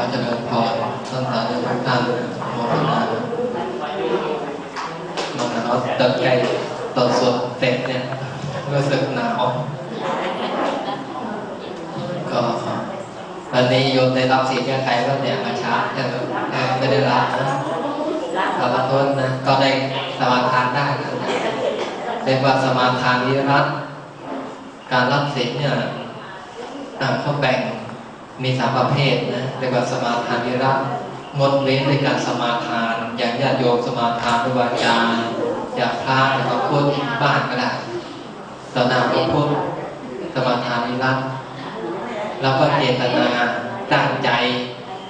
ขอเจริญพรท่านสาธุทุกท่านโมทนาโมทนาตอนใกล้ตอนสวดเสร็จเนี่ยรู้สึกหนาวก็วันนี้โยมได้รับสีแก้ไขว่าเนี่ยมาช้าแต่ไม่ได้รับนะขอโทษนะก็ได้สมาทานได้นะเรียกว่าสมาทานวิรัตการรับศีลเนี่ยเขาแบ่งมีสามประเภทนะ เรียกว่าสมาทานิรัตงดเว้นในการสมาทาน อย่างญาติโยมสมาทานด้วยวาจาอยากพระหรือว่าพูดบ้านก็ได้ต่อหน้าพระพุทธสมาทานวิรัตแล้วก็เจตนาตั้งใจ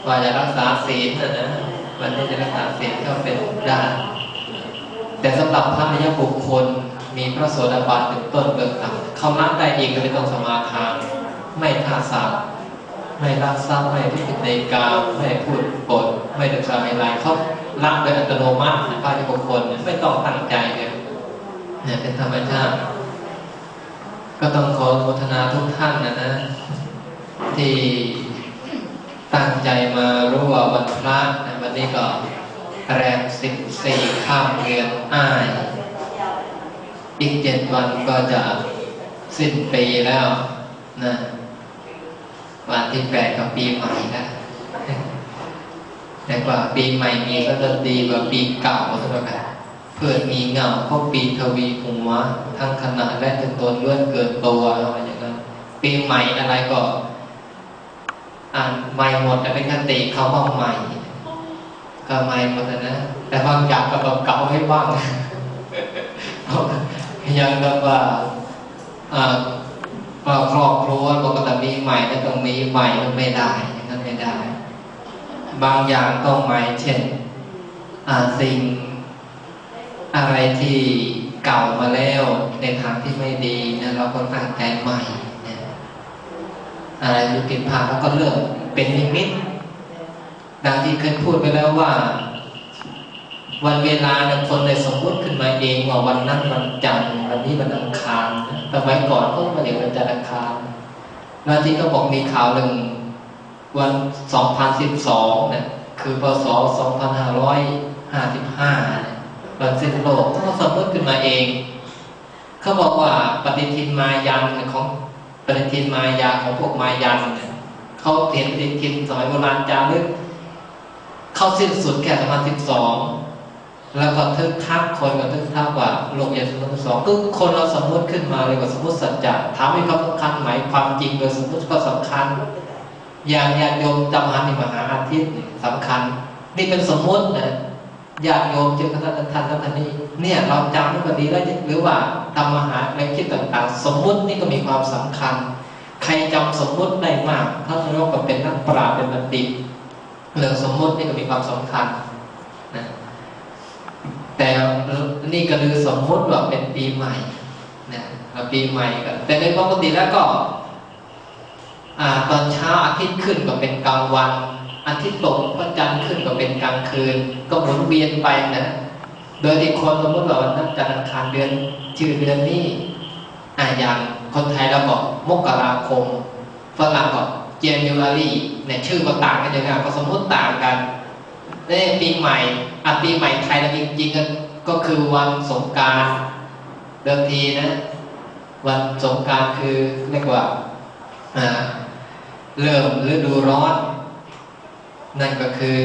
ว่าจะรักษาศีลนะนะวันนี้จะรักษาศีลก็เป็นได้แต่สำหรับพระนิยบุคคลมีพระโสดาบันเป็นต้นเบื้องต่ำเขาละได้เองก็ไม่ต้องสมาทาน ไม่ฆ่าสัตว์ ไม่รักทรัพย์ไม่พิจิตในกามไม่พูดปดไม่ดึงสาไม่ลายเขาละโดยอัตโนมัติพระนิยบุคคลไม่ต้องตั้งใจเลยเนี่ยเป็นธรรมชาติ ก็ต้องขอโมทนาทุกท่านนะนะ ที่ตั้งใจมารู้ว่าวันพระนะวันนี้ก็แรมสิบสี่ข้ามเดือนอ้าย อีกเจ็ดวันก็จะสิ้นปีแล้วนะ วันที่แปดกับปีใหม่นะแต่กว่าปีใหม่มีก็จะดีกว่าปีเก่าใช่ไหมครับเพื่อมีเงาเพราะปีทวีหัวทั้งขนาดและจำนวนเลื่อนเกินตัวอะไรอย่างนั้น ปีใหม่อะไรก็อ่านใหม่หมดแต่เป็นคติเขาว่าใหม่ก็ใหม่หมดนะแต่บางอย่างก็แบบเก่าให้บ้างยังแบบว่าอ่า ก็ครอบครัวปกติมีใหม่แต่ต้องมีใหม่มันไม่ได้อย่างนั้นไม่ได้ บางอย่างต้องใหม่เช่นสิ่งอะไรที่เก่ามาแล้วในทางที่ไม่ดีนะเราก็ตั้งใจใหม่นะอะไรที่ผิดพลาดแล้วก็เลือกเป็นนิมิตดังที่เคยพูดไปแล้วว่า วันเวลาเนี่ยคนเลสมมติขึ้นมาเองว่าวันนั้นวันจันทร์วันนี้วันอังคารสมัยก่อนก็มาเรียกวันจันทร์อังคารแล้วที่ก็บอกมีข่าวหนึ่งวัน2012เนี่ยคือพศ2555เนี่ยวันสิ้นโลกก็สมมติขึ้นมาเอง เขาบอกว่าปฏิทินมายันของปฏิทินมายาของพวกมายันเนี่ยเขาเห็นปฏิทินสมัยโบราณจารึกเข้าสิ้นสุดแค่2012 แล้วก็ทึกทักคนก็ทึกทักว่าโลกยาสมุทสองก็คนเราสมมติขึ้นมาเลยว่าสมมติสัจจะถามให้เขาสำคัญไหมความจริงโดยสมมติก็สำคัญ อย่างญาติโยมจำหันในมหาอาทิตย์นี่สำคัญ นี่เป็นสมมตินะญาติโยมเจอกันท่านท่านท่านนี้เนี่ยเราจำนี่ก็ดีแล้วหรือว่าทำมหาในคิดต่างๆ สมมุตินี่ก็มีความสำคัญ ใครจำสมมุติได้มากท่านเรียกว่าเป็นนักปราชญ์เป็นบัณฑิตเรื่องสมมุตินี่ก็มีความสำคัญ แต่นี่ก็คือสมมติว่าเป็นปีใหม่นะปีใหม่ก็แต่ในปกติแล้วก็ตอนเช้าอาทิตย์ขึ้นก็เป็นกลางวัน อาทิตย์ตกพระจันทร์ขึ้นก็เป็นกลางคืน ก็หมุนเวียนไปนะโดยที่คนสมมติว่าวันนั้นจันทร์คารเดือนชื่อเดือนนี้อ่าอย่างคนไทยเราบอกมกราคมฝรั่งบอกเจนยูอารีเนี่ยชื่อก็ต่างกันอย่างไรก็สมมติต่างกัน นี่ปีใหม่อะปีใหม่ไทยเราจริงๆกันก็คือวันสงการเดิมทีนะ วันสงการคือเรียกว่าเริ่มฤดูร้อน นั่นก็คือ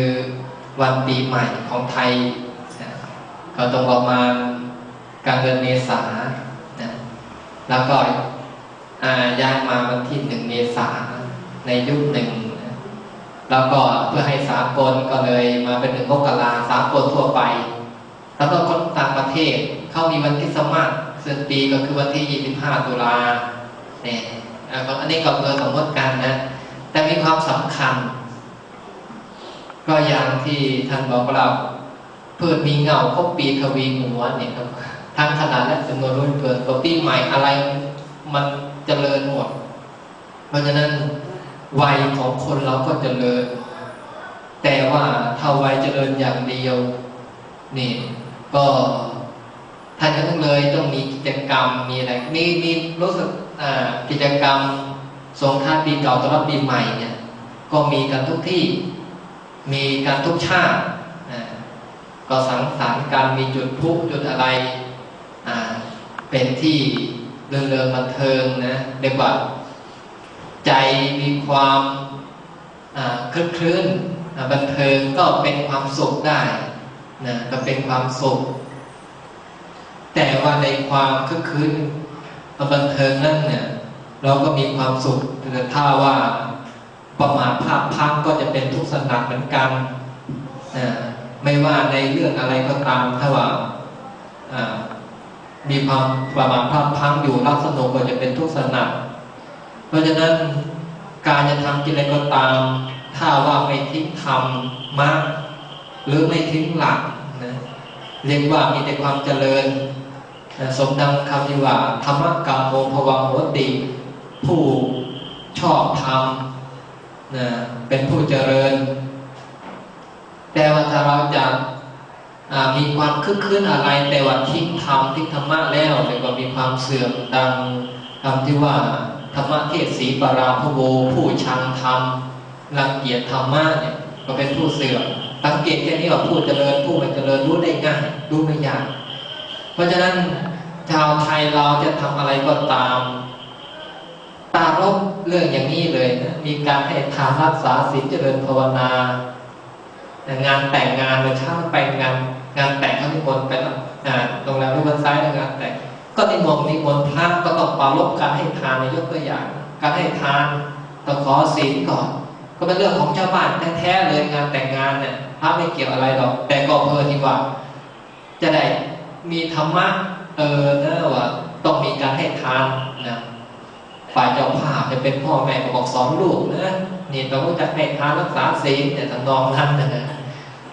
วันปีใหม่ของไทยก็ตรงประมาณกลางเดือนเมษานะแล้วก็ย้ายมาวันที่หนึ่งเมษาในยุคหนึ่ง แล้วก็เพื่อให้สากลก็เลยมาเป็นหนึ่งมกราสากลทั่วไป แล้วก็คนต่างประเทศเขามีวันคริสต์มาสส่วนปีก็คือวันที่ 25 ตุลาเนี่ยอันนี้ก็เพื่อสมมติกันนะ แต่มีความสำคัญ ก็อย่างที่ท่านบอกเราเพื่อมีเงาก็ปีทวีหัวเนี่ยครับทั้งขนาดและจำนวนรุ่นเกินตัวปีใหม่อะไรมันเจริญหมด เพราะฉะนั้น วัยของคนเราก็เจริญ แต่ว่าถ้าวัยเจริญอย่างเดียว นี่ ก็ท่านก็ต้องเลยต้องมีกิจกรรมมีอะไรมีมีรู้สึกกิจกรรมสงท้ายปีเก่าต้อนรับปีใหม่เนี่ย ก็มีกันทุกที่มีการทุกชาติก็สังสรรค์การมีจุดพุจุดอะไรเป็นที่เริงเริงบันเทิงนะเรียกว่า ใจมีความคลึกคลื้นบันเทิงก็เป็นความสุขได้นะก็เป็นความสุข แต่ว่าในความคลึกคืนบันเทิงนั่นเนี่ยเราก็มีความสุขแต่ถ้าว่าประมาทภาพพังก็จะเป็นทุกข์สนัดเหมือนกันนะไม่ว่าในเรื่องอะไรก็ตามถ้าว่ามีความประมาทภาพพังอยู่รับสนุกก็จะเป็นทุกข์สนัดเพ ราะฉะนั้นการจะทำกินอะไรก็ตาม ถ้าว่าไม่ทิ้งทำมาก หรือไม่ทิ้งหลักนะเรียกว่ามีแต่ความเจริญสมดังคำที่ว่าธรรมกรรมโมภวังโหติ ผู้ชอบทำนะเป็นผู้เจริญ แต่ว่าถ้าเราจะมีความคึกคืนอะไร แต่ว่าทิ้งธรรมทิ้งธรรมะแล้วแต่ก็มีความเสื่อมดังคำที่ว่า ธรรมะเทศสีปราพโวผู้ชังธรรมรังเกียจธรรมะเนี่ยก็เป็นผู้เสื่อมสังเกตแค่นี้ว่าผู้เจริญผู้ไม่เจริญรู้ได้ง่ายรู้ไม่ยาก เพราะฉะนั้นชาวไทยเราจะทำอะไรก็ตาม ตารบเรื่องอย่างนี้เลยนะมีการให้ทานรักษาศีลเจริญภาวนางานแต่งงานเลยช่างไปงาน งานแต่งเขานิมนไปงานโรงแรมที่วันซ้ายงานแต่งก็ นิมนต์นิมนต์พระก็ต้องปรารบการให้ทานในยกตัวอย่าง การให้ทานต้องขอศีลก่อน ก็เป็นเรื่องของชาวบ้านแท้ๆเลยงานแต่งงานเนี่ยพระไม่เกี่ยวอะไรหรอก แต่ก็เพื่อที่ว่า จะได้มีธรรมะเออนะว่าต้องมีการให้ทานนะฝ่ายเจ้าภาพจะเป็นพ่อแม่ก็บอกสอนลูกนะนี่เราก็จะให้ทานรักษาศีลเนี่ยทำนองนั้นนะ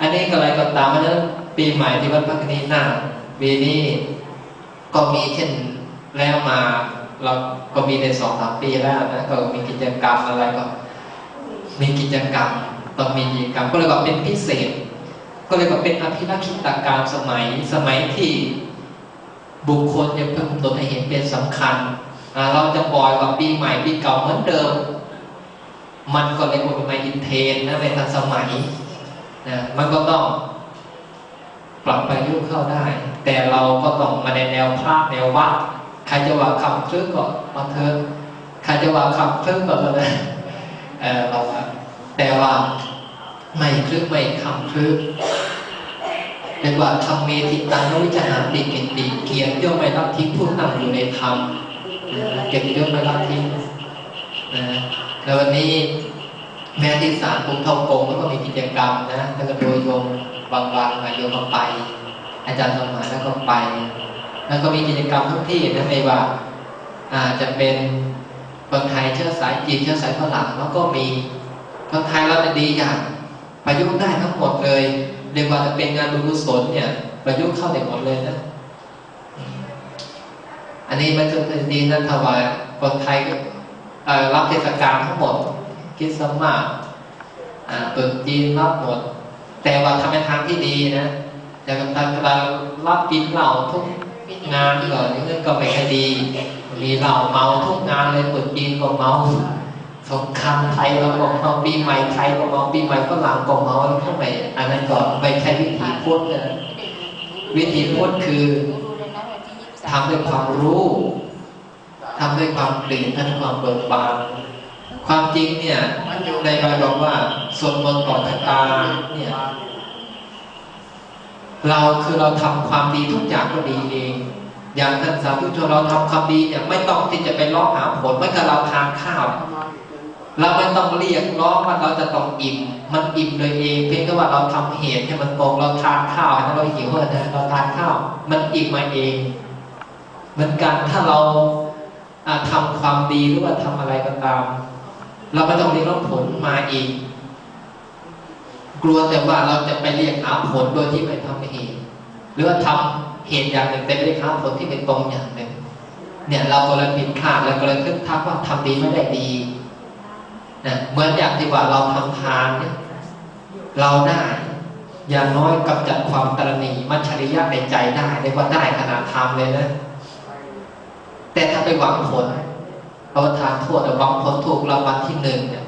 อันนี้ก็อะไรก็ตามเพราะฉะนั้นปีใหม่ที่วัดพักนีหน้าปีนี้ ก็มีเช่นแล้วมาเราก็มีในสองสามปีแล้วนะก็มีกิจกรรมอะไรก็ มีกิจกรรมต้องมีกิจกรรมก็เลยว่าเป็นพิเศษ ก็เลยว่าเป็นอภิรักษ์ตการสมัยสมัยที่บุคคลจะเพิ่มตัวให้เห็นเป็นสำคัญ เราจะปล่อยว่าปีใหม่ปีเก่าเหมือนเดิม มันก็เลยว่าเป็นมาอินเทนนะเป็นทันสมัยนะมันก็ต้องปรับไปยุกต์เข้าได้ แต่เราก็ต้องมาในแนวพระแนววัดใครจะว่าคำคลึกก็มาเถอะใครจะว่าคำคลึกก็เลยเออเราแต่ว่าไม่คลึกไม่คำคลึกเรียกว่าธรรมเมติตังวิจารติกิติเกียรติย่อมไม่รับทิ้งผู้นั่งอยู่ในธรรมเกียรติย่อมไม่รับทิ้งนะแล้ววันนี้แม้ที่ศาลภูมิทองกงก็มีกิจกรรมนะแล้วก็โดยโยมบางวันโยมก็ไป อาจารย์สมานแล้วก็ไป แล้วก็มีกิจกรรมทุกที่นะไม่ว่าอาจจะเป็นคนไทยเชื้อสายจีนเชื้อสายฝรั่งแล้วก็มีคนไทยเราจะดีอย่างประยุกต์ได้ทั้งหมดเลยเรียกว่าจะเป็นงานบุญกุศลเนี่ย ประยุกต์เข้าได้หมดเลยนะ อันนี้มันจะเป็นดีนะถวายคนไทยก็รับเทศกาลทั้งหมดคิดสมาตุนจีนรับหมด แต่ว่าทำในทางที่ดีนะ แต่เรารับกินเหล้าทุกงานก่อนนี่ก็ไม่ค่อยดีมีเหล้าเมาทุกงานเลยตุนจีนก็เมาสงครามไทยเราบอกเมาปีใหม่ไทยก็เมาปีใหม่ฝรั่งก็เมาแล้วทำไมอันนั้นก็ไม่ใช่วิธีพูดนะวิธีพูดคือทำด้วยความรู้ทำด้วยความเปลี่ยนทั้งความเบิกบานความจริงเนี่ยในใบบอกว่าส่วนมนต์ต่อชะตาเนี่ย เราคือเราทำความดีทุกอย่างก็ดีเอง อย่างท่านสาธุชนเราทำความดีเนี่ยไม่ต้องที่จะไปล้อหาผลเมื่อเราทานข้าว เราไม่ต้องเรียกร้องว่าเราจะต้องอิ่มมันอิ่มโดยเองเพียงแค่ว่าเราทำเหตุให้มันตรงเราทานข้าวให้เราหิวนะเราทานข้าว มันอิ่มมาเองเหมือนกันถ้าเราทำความดีหรือว่าทำอะไรก็ตาม เราไม่ต้องเรียกร้องผลมาเอง กลัวแต่ว่าเราจะไปเรียกหาผลโดยที่ไม่ทำเหตุหรือว่าทำเหตุอย่างหนึ่งแต่ไม่ได้หาผลที่เป็นตรงอย่างหนึ่ง เนี่ยเราก็เลยผิดพลาดแล้วก็เลยคึกทักว่าทำดีไม่ได้ดีนะเหมือนอย่างที่ว่าเราทำทานเนี่ยเราได้อย่างน้อยกำจัดความตรณีมัจฉริยะในใจได้เรียกว่าได้ขนาดทำเลยนะแต่ถ้าไปหวังผลเราทานโทษแต่หวังผลถูกรางวัลที่หนึ่งเนี่ย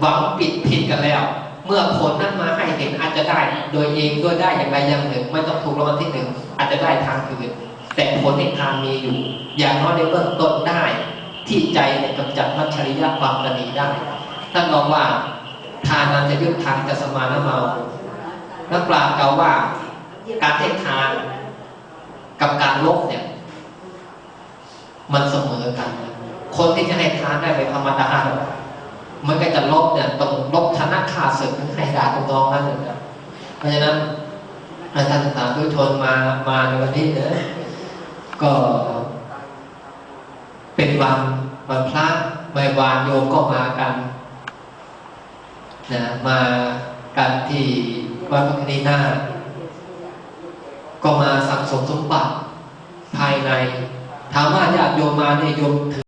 หวังปิดผิดกันแล้ว เมื่อผลนั้นมาให้เห็นอาจจะได้โดยเองด้วยได้อย่างใดอย่างหนึ่ง ไม่ต้องถูกรางวัลที่หนึ่งอาจจะได้ทางอื่นแต่ผลในทางมีอยู่ อย่างน้อยในเบื้องต้นได้ ที่ใจเนี่ยกำจัดมัจฉริยะความตนีได้ท่านบอกว่าทานันจะยุทธทางจะสมานเมานักปราชญ์กล่าวว่าการให้ทานกับการลบเนี่ย มันเสมอกัน คนที่จะให้ทานได้เป็นธรรมดา มันก็จะลบเนี่ยต้องลบชนะขาดศึกถึงให้ดาตรงน้องนั่นเลยนะเพราะฉะนั้นอาจารย์สาธุชนมามาในวันนี้เนี่ยก็เป็นวันวันพระไม่วานโยมก็มากันนะมากันที่วัดพระคณีนาก็มาสั่งสมสมบัติภายในถามว่าญาติโยมมาเนี่ยโยมถือ